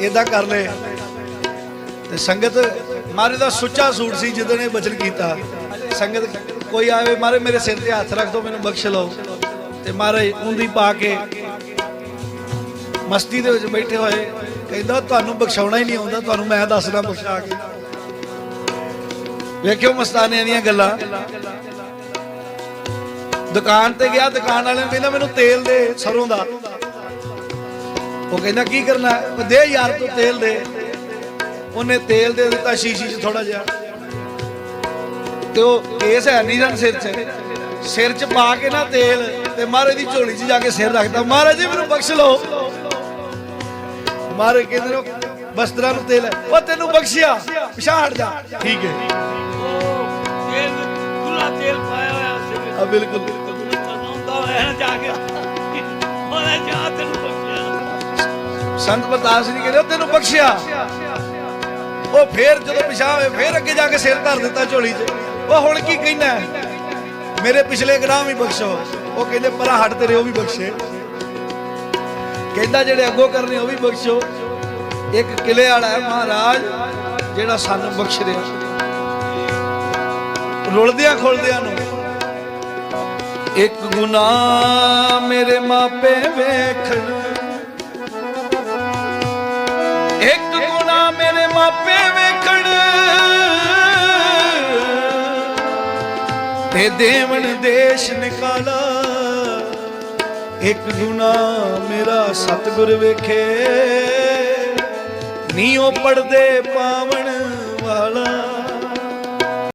ਇਦਾਂ ਕਰ ਲੈ ਤੇ ਸੰਗਤ, ਮਾਰੇ ਦਾ ਸੁੱਚਾ ਸੂਟ ਸੀ ਜਦੋਂ ਨੇ ਬਚਨ ਕੀਤਾ। ਸੰਗਤ ਕੋਈ ਆਵੇ, ਮਾਰੇ ਮੇਰੇ ਸਿਰ ਤੇ ਹੱਥ ਰੱਖ ਦੋ, ਮੈਨੂੰ ਬਖਸ਼ ਲਓ। ਤੇ ਮਹਾਰਾਜ ਉਂਦੀ ਪਾ ਕੇ ਮਸਤੀ ਦੇ ਵਿੱਚ ਬੈਠੇ ਹੋਏ। ਕਹਿੰਦਾ, ਤੁਹਾਨੂੰ ਬਖਸ਼ਾਉਣਾ ਹੀ ਨਹੀਂ ਆਉਂਦਾ, ਤੁਹਾਨੂੰ ਮੈਂ ਦੱਸਣਾ ਬਖਸ਼ਾ ਕੇ। ਵੇਖਿਓ ਮਸਤਾਨਿਆਂ ਦੀਆਂ ਗੱਲਾਂ। ਦੁਕਾਨ ਤੇ ਗਿਆ, ਦੁਕਾਨ ਵਾਲੇ ਨੂੰ ਕਹਿੰਦਾ, ਮੈਨੂੰ ਤੇਲ ਦੇ ਸਰੋਂ ਦਾ। ਉਹ ਕਹਿੰਦਾ ਕੀ ਕਰਨਾ? ਉਹ ਦੇ ਯਾਰ ਤੂੰ ਤੇਲ ਦੇ। ਉਹਨੇ ਤੇਲ ਦੇ ਦਿੱਤਾ ਸ਼ੀਸ਼ੀ 'ਚ ਥੋੜਾ ਜਿਹਾ। ਤੇ ਉਹ ਕੇਸ ਹੈ ਨਹੀਂ ਸਨ ਸਿਰ 'ਚ। ਸਿਰ 'ਚ ਪਾ ਕੇ ਨਾ ਤੇਲ ਤੇ ਮਹਾਰਾਜ ਦੀ ਝੋਲੀ 'ਚ ਜਾ ਕੇ ਸਿਰ ਰੱਖਦਾ। ਮਹਾਰਾਜ ਜੀ ਮੈਨੂੰ ਬਖਸ਼ ਲਓ। ਮਹਾਰਾਜ ਕਹਿੰਦੇ ਨੇ ਬਸਤਰਾਂ ਨੂੰ ਤੇਲ ਹੈ। ਉਹ ਤੈਨੂੰ ਬਖਸ਼ਿਆ। ਪਿਛਾੜ ਹਟ ਜਾ। ਠੀਕ ਹੈ। ਤੇਲ ਖੁੱਲਾ ਤੇਲ ਪਾਇਆ ਹੋਇਆ ਸੀ ਆ ਬਿਲਕੁਲ। ਹੁੰਦਾ ਹੋਇਆ ਜਾ ਕੇ। ਉਹਨੇ ਜਾ ਤੈਨੂੰ ਬਖਸ਼ਿਆ। ਸੰਤ ਪ੍ਰਤਾਪ ਸਿੰਘ ਕਹਿੰਦੇ ਤੈਨੂੰ ਬਖਸ਼ਿਆ। ਉਹ ਫੇਰ ਜਦੋਂ ਪਿਛਾ ਹੋਏ, ਫੇਰ ਅੱਗੇ ਜਾ ਕੇ ਸਿਰ ਧਰ ਦਿੱਤਾ ਝੋਲੀ 'ਚ। ਉਹ ਹੁਣ ਕੀ ਕਹਿਣਾ ਮੇਰੇ ਪਿਛਲੇ ਗੁਨਾਹ ਵੀ ਬਖਸ਼ੋ। ਉਹ ਕਹਿੰਦੇ ਪਰਾਂ ਹਟ ਤੇਰੇ, ਉਹ ਵੀ ਬਖਸ਼ੇ। ਕਹਿੰਦਾ, ਜਿਹੜੇ ਅੱਗੋਂ ਕਰਨੇ, ਉਹ ਵੀ ਬਖਸ਼ੋ। ਇੱਕ ਕਿਲੇ ਵਾਲਾ ਹੈ ਮਹਾਰਾਜ, ਜਿਹੜਾ ਸਾਨੂੰ ਬਖਸ਼ ਰਿਹਾ। ਰੁਲਦਿਆਂ ਖੁੱਲਦਿਆਂ ਨੂੰ, ਇੱਕ ਗੁਨਾਹ ਮੇਰੇ ਮਾਪੇ ਵੇਖਣ ਇੱਕ ਗੁਣਾ ਮੇਰੇ ਮਾਪੇ ਵੇਖਣ। ਤੇ ਦੇਵਨ ਦੇਸ਼ ਨਿਕਾਲਾ। ਇੱਕ ਗੁਨਾ ਮੇਰਾ ਸਤਿਗੁਰ ਵੇਖੇ। ਨੀ ਉਹ ਪੜਦੇ ਵਾਲਾ।